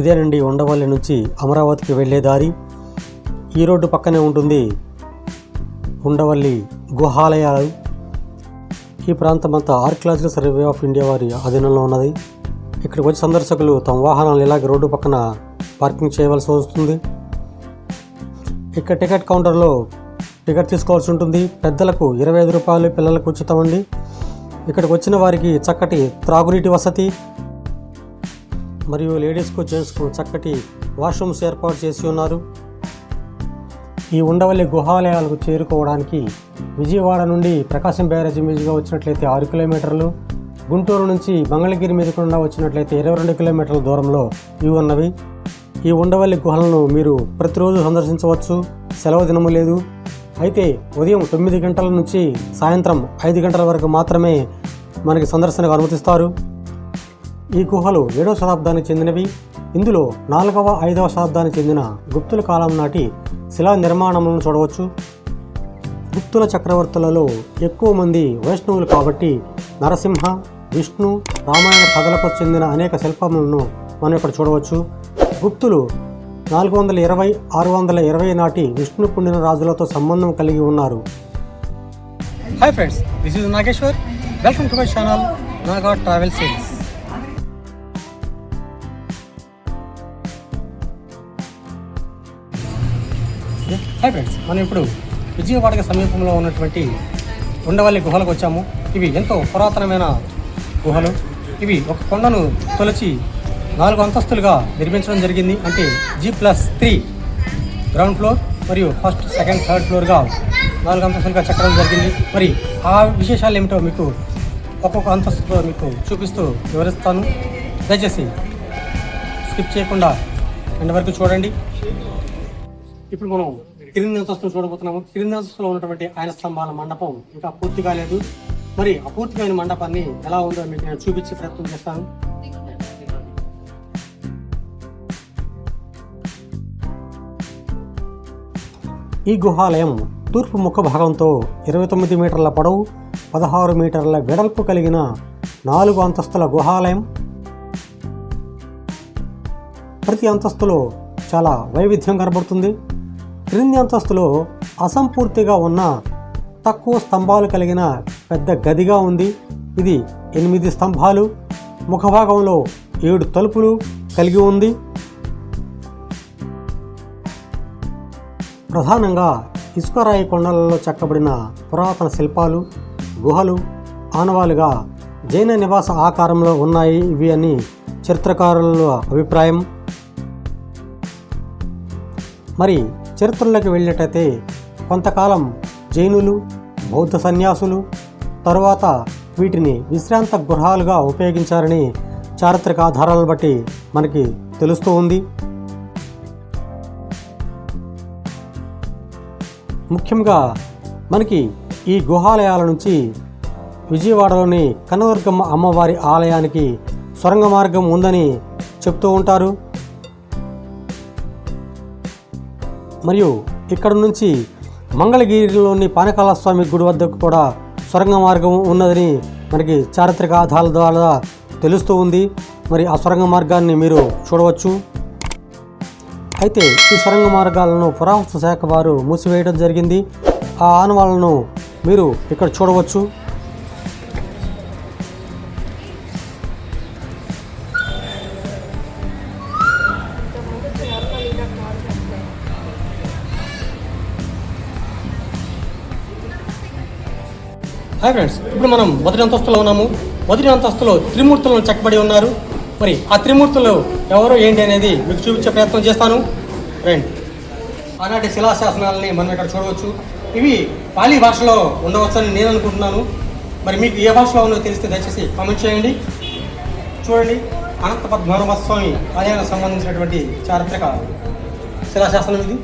ఇదేనండి ఉండవల్లి నుంచి అమరావతికి వెళ్ళే దారి. ఈ రోడ్డు పక్కనే ఉంటుంది ఉండవల్లి గుహాలయాలు. ఈ ప్రాంతమంతా ఆర్కియాలజికల్ సర్వే ఆఫ్ ఇండియా వారి అధీనంలో ఉన్నది. ఇక్కడికి వచ్చి సందర్శకులు తమ వాహనాలు ఇలాగ రోడ్డు పక్కన పార్కింగ్ చేయవలసి వస్తుంది. ఇక్కడ టికెట్ కౌంటర్లో టికెట్ తీసుకోవాల్సి ఉంటుంది. పెద్దలకు ఇరవై ఐదు రూపాయలు పిల్లలకు ఉచితం అండి. ఇక్కడికి వచ్చిన వారికి చక్కటి త్రాగునీటి వసతి మరియు లేడీస్కు జెంట్స్కు చక్కటి వాష్రూమ్స్ ఏర్పాటు చేసి ఉన్నారు. ఈ ఉండవల్లి గుహాలయాలకు చేరుకోవడానికి విజయవాడ నుండి ప్రకాశం బ్యారేజ్ మీదుగా వచ్చినట్లయితే ఆరు కిలోమీటర్లు గుంటూరు నుంచి మంగళగిరి మీదకుండా వచ్చినట్లయితే ఇరవై రెండు కిలోమీటర్ల దూరంలో ఇవి ఉన్నవి. ఈ ఉండవల్లి గుహలను మీరు ప్రతిరోజు సందర్శించవచ్చు. సెలవు దినము లేదు. అయితే ఉదయం తొమ్మిది గంటల నుంచి సాయంత్రం ఐదు గంటల వరకు మాత్రమే మనకి సందర్శనకు అనుమతిస్తారు. ఈ గుహలు ఏడవ శతాబ్దానికి చెందినవి. ఇందులో నాలుగవ ఐదవ శతాబ్దానికి చెందిన గుప్తుల కాలం నాటి శిలా నిర్మాణములను చూడవచ్చు. గుప్తుల చక్రవర్తులలో ఎక్కువ మంది వైష్ణవులు కాబట్టి నరసింహ విష్ణు రామాయణ కథలకు చెందిన అనేక శిల్పములను మనం ఇక్కడ చూడవచ్చు. గుప్తులు నాలుగు వందల ఇరవై ఆరు వందల ఇరవై నాటి విష్ణు పుణ్యన రాజులతో సంబంధం కలిగి ఉన్నారు. Hi friends this is Nageshwar. Welcome to my channel Naga travel series hi friends మనం ఇప్పుడు విజయవాడకి సమీపంలో ఉన్నటువంటి ఉండవల్లి గుహలకు వచ్చాము. ఇవి ఎంతో పురాతనమైన గుహలు. ఇవి ఒక కొండను తొలచి నాలుగు అంతస్తులుగా నిర్మించడం జరిగింది. అంటే G plus three ground floor మరియు ఫస్ట్ సెకండ్ థర్డ్ ఫ్లోర్గా నాలుగు అంతస్తులుగా చెక్కడం జరిగింది. మరి ఆ విశేషాలు ఏమిటో మీకు ఒక్కొక్క అంతస్తుతో మీకు చూపిస్తూ వివరిస్తాను. దయచేసి స్కిప్ చేయకుండా ఎండ్ వరకు చూడండి. ఇప్పుడు మనం క్రింది అంతస్తును చూడబోతున్నాము. క్రింది అంతస్తులో ఉన్నటువంటి ఆయన స్తంభాల మండపం ఇంకా పూర్తి కాలేదు. మరి అపూర్తిమైన మండపాన్ని ఎలా ఉందో మీకు నేను చూపించే ప్రయత్నం చేస్తాను. ఈ గుహాలయం తూర్పు ముఖ భాగంతో ఇరవై తొమ్మిది మీటర్ల పొడవు పదహారు మీటర్ల వెడల్పు కలిగిన నాలుగు అంతస్తుల గుహాలయం. ప్రతి అంతస్తులో చాలా వైవిధ్యం కనబడుతుంది. క్రింది అంతస్తులో అసంపూర్తిగా ఉన్న తక్కువ స్తంభాలు కలిగిన పెద్ద గదిగా ఉంది. ఇది ఎనిమిది స్తంభాలు. ముఖభాగంలో ఏడు తలుపులు కలిగి ఉంది. ప్రధానంగా ఇసుకరాయి కొండలలో చెక్కబడిన పురాతన శిల్పాలు గుహలు ఆనవాలుగా జైన నివాస ఆకారంలో ఉన్నాయి. ఇవి అని చరిత్రకారుల అభిప్రాయం. మరి చరిత్రలోకి వెళ్ళేటైతే కొంతకాలం జైనులు బౌద్ధ సన్యాసులు తరువాత వీటిని విశ్రాంత గృహాలుగా ఉపయోగించారని చారిత్రక ఆధారాలను బట్టి మనకి తెలుస్తూ ఉంది. ముఖ్యంగా మనకి ఈ గుహాలయాల నుంచి విజయవాడలోని కనదుర్గమ్మ అమ్మవారి ఆలయానికి సొరంగ మార్గం ఉందని చెప్తూ ఉంటారు. మరియు ఇక్కడ నుంచి మంగళగిరిలోని పానకాల స్వామి గుడి వద్దకు కూడా సొరంగ మార్గం ఉన్నదని మనకి చారిత్రక ఆధారాల ద్వారా తెలుస్తూ ఉంది. మరి ఆ సొరంగ మార్గాన్ని మీరు చూడవచ్చు. అయితే ఈ సొరంగ మార్గాలను పురావస్తు శాఖ వారు మూసివేయడం జరిగింది. ఆ ఆనవాళ్ళను మీరు ఇక్కడ చూడవచ్చు. హాయ్ ఫ్రెండ్స్ ఇప్పుడు మనం మొదటి అంతస్తులో ఉన్నాము. మొదటి అంతస్తులో త్రిమూర్తులను చెక్కబడి ఉన్నారు. మరి ఆ త్రిమూర్తులు ఎవరు ఏంటి అనేది మీకు చూపించే ప్రయత్నం చేస్తాను. ఫ్రెండ్ ఆనాటి శిలాశాసనాలని మనం ఇక్కడ చూడవచ్చు. ఇవి పాలీ భాషలో ఉండవచ్చని నేను అనుకుంటున్నాను. మరి మీకు ఏ భాషలో ఉన్నదో తెలిస్తే దయచేసి కామెంట్ చేయండి. చూడండి. అనంత పద్మనాభ స్వామి ఆలయానికి సంబంధించినటువంటి చారిత్రక శిలాశాసనం ఇది.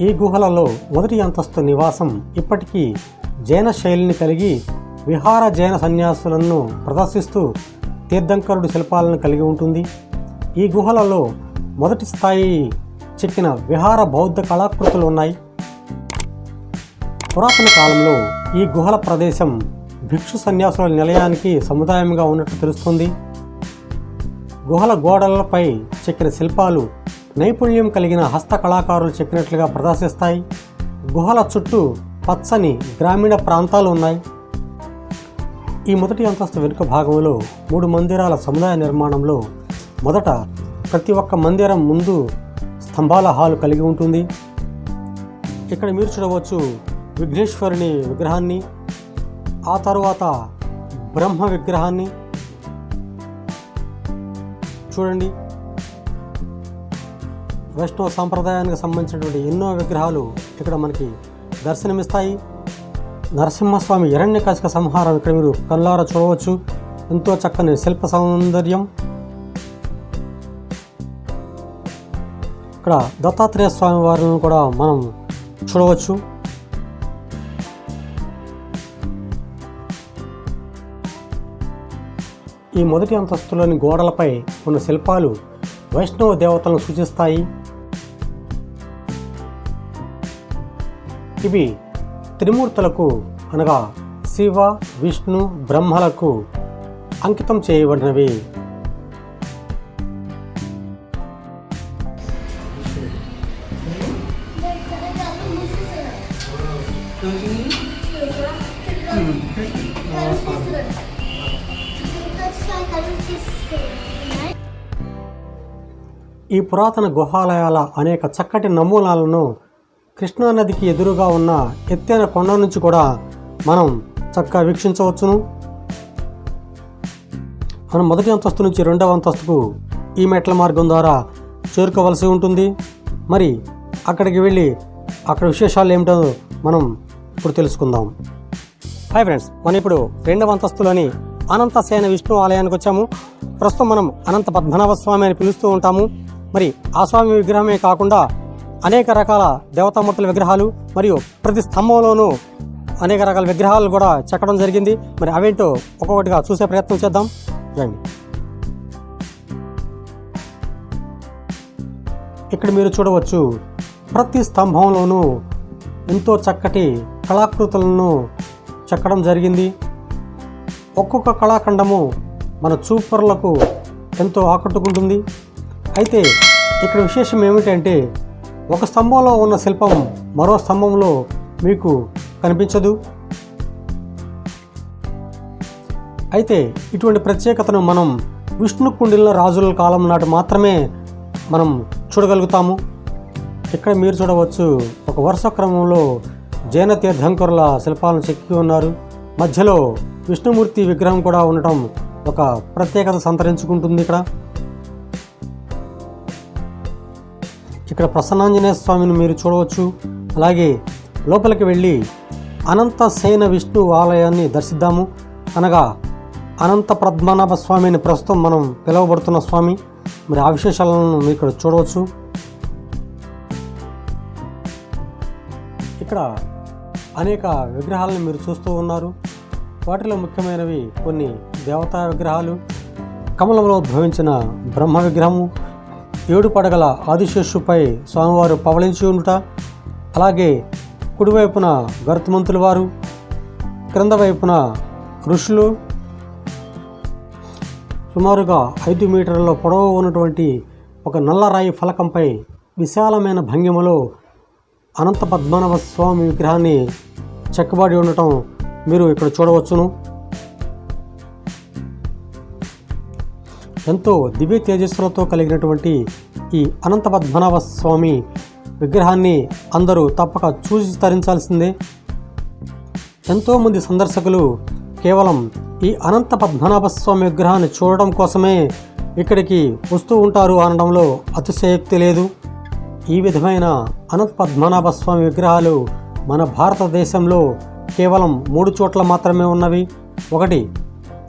ఈ గుహలలో మొదటి అంతస్తు నివాసం ఇప్పటికీ జైన శైలిని కలిగి విహార జైన సన్యాసులను ప్రదర్శిస్తూ తీర్థంకరుడు శిల్పాలను కలిగి ఉంటుంది. ఈ గుహలలో మొదటి స్థాయి చెక్కిన విహార బౌద్ధ కళాకృతులు ఉన్నాయి. పురాతన కాలంలో ఈ గుహల ప్రదేశం భిక్షు సన్యాసుల నిలయానికి సముదాయంగా ఉన్నట్టు తెలుస్తుంది. గుహల గోడలపై చెక్కిన శిల్పాలు నైపుణ్యం కలిగిన హస్త కళాకారులు చెప్పినట్లుగా ప్రదర్శిస్తాయి. గుహల చుట్టూ పచ్చని గ్రామీణ ప్రాంతాలు ఉన్నాయి. ఈ మొదటి అంతస్తు వెనుక భాగంలో మూడు మందిరాల సముదాయ నిర్మాణంలో మొదట ప్రతి ఒక్క మందిరం ముందు స్తంభాల హాలు కలిగి ఉంటుంది. ఇక్కడ మీరు చూడవచ్చు విఘ్నేశ్వరుని విగ్రహాన్ని ఆ తరువాత బ్రహ్మ విగ్రహాన్ని. చూడండి. వైష్ణవ సాంప్రదాయానికి సంబంధించినటువంటి ఎన్నో విగ్రహాలు ఇక్కడ మనకి దర్శనమిస్తాయి. నరసింహస్వామి హిరణ్యకశిక సంహారం ఇక్కడ మీరు కళ్ళారా చూడవచ్చు. ఎంతో చక్కని శిల్ప సౌందర్యం. ఇక్కడ దత్తాత్రేయ స్వామి వారిని కూడా మనం చూడవచ్చు. ఈ మొదటి అంతస్తులోని గోడలపై ఉన్న శిల్పాలు వైష్ణవ దేవతలను సూచిస్తాయి. ఇవి త్రిమూర్తులకు అనగా శివ విష్ణు బ్రహ్మలకు అంకితం చేయబడినవి. ఈ పురాతన గుహాలయాల అనేక చక్కటి నమూనాలను కృష్ణానదికి ఎదురుగా ఉన్న ఎత్తైన కొండ నుంచి కూడా మనం చక్కగా వీక్షించవచ్చును. మనం మొదటి అంతస్తు నుంచి రెండవ అంతస్తుకు ఈ మెట్ల మార్గం ద్వారా చేరుకోవలసి ఉంటుంది. మరి అక్కడికి వెళ్ళి అక్కడ విశేషాలు ఏమిటో మనం ఇప్పుడు తెలుసుకుందాం. హాయ్ ఫ్రెండ్స్ మనం ఇప్పుడు రెండవ అంతస్తులోని అనంతసేన విష్ణు ఆలయానికి వచ్చాము. ప్రస్తుతం మనం అనంత పద్మనాభ స్వామి అని పిలుస్తూ ఉంటాము. మరి ఆ స్వామి విగ్రహమే కాకుండా అనేక రకాల దేవతామూర్తుల విగ్రహాలు మరియు ప్రతి స్తంభంలోనూ అనేక రకాల విగ్రహాలు కూడా చెక్కడం జరిగింది. మరి అవేంటో ఒక్కొక్కటిగా చూసే ప్రయత్నం చేద్దాం. రండి. ఇక్కడ మీరు చూడవచ్చు ప్రతి స్తంభంలోనూ ఎంతో చక్కటి కళాకృతులను చెక్కడం జరిగింది. ఒక్కొక్క కళాఖండము మన చూపర్లకు ఎంతో ఆకట్టుకుంటుంది. అయితే ఇక్కడ విశేషం ఏమిటంటే ఒక స్తంభంలో ఉన్న శిల్పం మరో స్తంభంలో మీకు కనిపించదు. అయితే ఇటువంటి ప్రత్యేకతను మనం విష్ణు కుండిల రాజుల కాలం నాటి మాత్రమే మనం చూడగలుగుతాము. ఇక్కడ మీరు చూడవచ్చు ఒక వరుస క్రమంలో జైన తీర్థంకరుల శిల్పాలను చెక్కి ఉన్నారు. మధ్యలో విష్ణుమూర్తి విగ్రహం కూడా ఉండటం ఒక ప్రత్యేకత సంతరించుకుంటుంది ఇక్కడ. ఇక్కడ ప్రసన్నాంజనేయ స్వామిని మీరు చూడవచ్చు. అలాగే లోపలికి వెళ్ళి అనంత సేన విష్ణు ఆలయాన్ని దర్శిద్దాము. అనగా అనంత పద్మనాభ స్వామిని ప్రస్తుతం మనం పిలువబడుతున్న స్వామి. మరి ఆ విశేషాలను మీరు ఇక్కడ చూడవచ్చు. ఇక్కడ అనేక విగ్రహాలను మీరు చూస్తూ ఉన్నారు. వాటిలో ముఖ్యమైనవి కొన్ని దేవతా విగ్రహాలు. కమలంలో ఉద్భవించిన బ్రహ్మ విగ్రహము. ఏడు పడగల ఆదిశేషుపై స్వామివారు పవళించి ఉండుట అలాగే కుడివైపున గరుత్మంతుల వారు క్రింద వైపున ఋషులు సుమారుగా ఐదు మీటర్ల పొడవు ఉన్నటువంటి ఒక నల్లరాయి ఫలకంపై విశాలమైన భంగిమలో అనంత పద్మనాభ స్వామి విగ్రహాన్ని చెక్కబడి ఉండటం మీరు ఇక్కడ చూడవచ్చును. ఎంతో దివ్య తేజస్సులతో కలిగినటువంటి ఈ అనంత పద్మనాభ స్వామి విగ్రహాన్ని అందరూ తప్పక చూసి తరించాల్సిందే. ఎంతోమంది సందర్శకులు కేవలం ఈ అనంత పద్మనాభ స్వామి విగ్రహాన్ని చూడడం కోసమే ఇక్కడికి వస్తూ ఉంటారు అనడంలో అతిశయోక్తి లేదు. ఈ విధమైన అనంత పద్మనాభ స్వామి విగ్రహాలు మన భారతదేశంలో కేవలం మూడు చోట్ల మాత్రమే ఉన్నవి. ఒకటి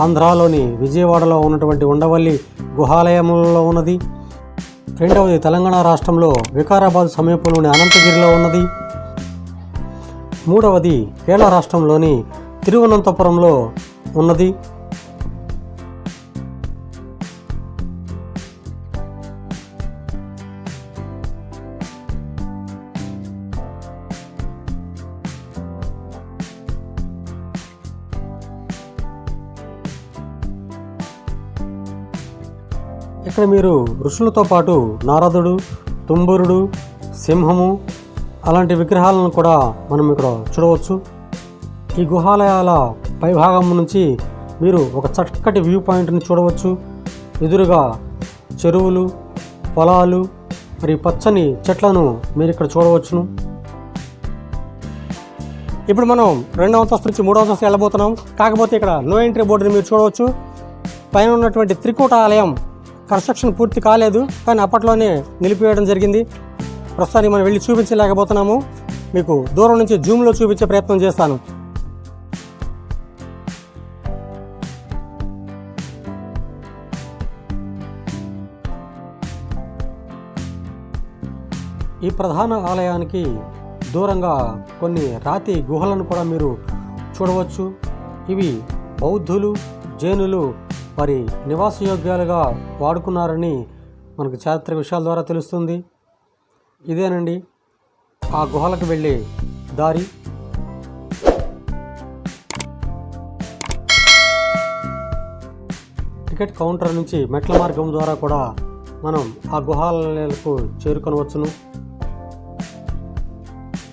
ఆంధ్రాలోని విజయవాడలో ఉన్నటువంటి ఉండవల్లి గుహాలయంలో ఉన్నది. రెండవది తెలంగాణ రాష్ట్రంలో వికారాబాద్ సమీపంలోని అనంతగిరిలో ఉన్నది. మూడవది కేరళ రాష్ట్రంలోని తిరువనంతపురంలో ఉన్నది. మీరు ఋషులతో పాటు నారదుడు తుంబురుడు సింహము అలాంటి విగ్రహాలను కూడా మనం ఇక్కడ చూడవచ్చు. ఈ గుహాలయాల పైభాగం నుంచి మీరు ఒక చక్కటి వ్యూ పాయింట్ని చూడవచ్చు. ఎదురుగా చెరువులు పొలాలు మరి పచ్చని చెట్లను మీరు ఇక్కడ చూడవచ్చును. ఇప్పుడు మనం రెండవ అంతస్తు నుంచి మూడవ అంతస్తు వెళ్ళబోతున్నాం. కాకపోతే ఇక్కడ నో ఎంట్రీ బోర్డుని మీరు చూడవచ్చు. పైన ఉన్నటువంటి త్రికూట ఆలయం కన్స్ట్రక్షన్ పూర్తి కాలేదు కానీ అప్పట్లోనే నిలిపివేయడం జరిగింది. ప్రస్తుతానికి మనం వెళ్ళి చూపించలేకపోతున్నాము. మీకు దూరం నుంచి జూమ్లో చూపించే ప్రయత్నం చేస్తాను. ఈ ప్రధాన ఆలయానికి దూరంగా కొన్ని రాతి గుహలను కూడా మీరు చూడవచ్చు. ఇవి బౌద్ధులు జైనులు వారి నివాసయోగ్యాలుగా వాడుకున్నారని మనకు చారిత్రక విషయాల ద్వారా తెలుస్తుంది. ఇదేనండి. ఆ గుహలకు వెళ్ళే దారి. టికెట్ కౌంటర్ నుంచి మెట్ల మార్గం ద్వారా కూడా మనం ఆ గుహాలకు చేరుకొనవచ్చును.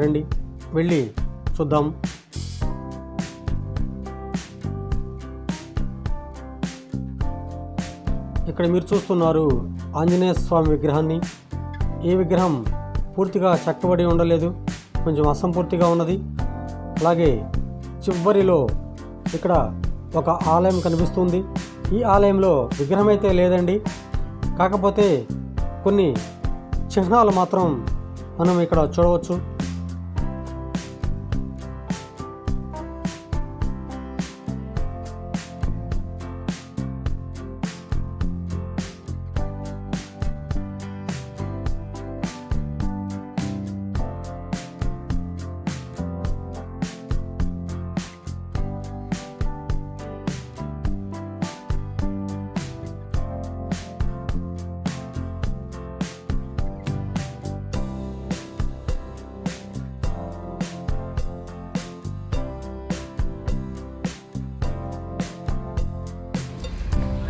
రండి వెళ్ళి చూద్దాం. ఇక్కడ మీరు చూస్తున్నారు ఆంజనేయ స్వామి విగ్రహాన్ని. ఈ విగ్రహం పూర్తిగా చక్కబడి ఉండలేదు. కొంచెం అసంపూర్తిగా ఉన్నది. అలాగే చివరిలో ఇక్కడ ఒక ఆలయం కనిపిస్తుంది. ఈ ఆలయంలో విగ్రహం అయితే లేదండి. కాకపోతే కొన్ని చిహ్నాలు మాత్రం మనం ఇక్కడ చూడవచ్చు.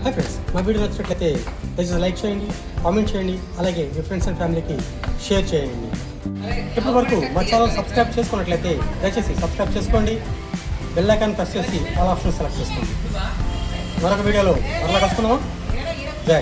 హాయ్ ఫ్రెండ్స్ మా వీడియో నచ్చినట్లయితే దయచేసి లైక్ చేయండి కామెంట్ చేయండి అలాగే మీ ఫ్రెండ్స్ అండ్ ఫ్యామిలీకి షేర్ చేయండి. ఇప్పటి వరకు మా ఛానల్ సబ్స్క్రైబ్ చేసుకున్నట్లయితే దయచేసి సబ్స్క్రైబ్ చేసుకోండి బెల్ ఐకాన్ ప్రెస్ చేసి ఆల్ ఆప్షన్ సెలెక్ట్ చేసుకోండి. మరొక వీడియోలో మరలా కలుసుకుందాం జై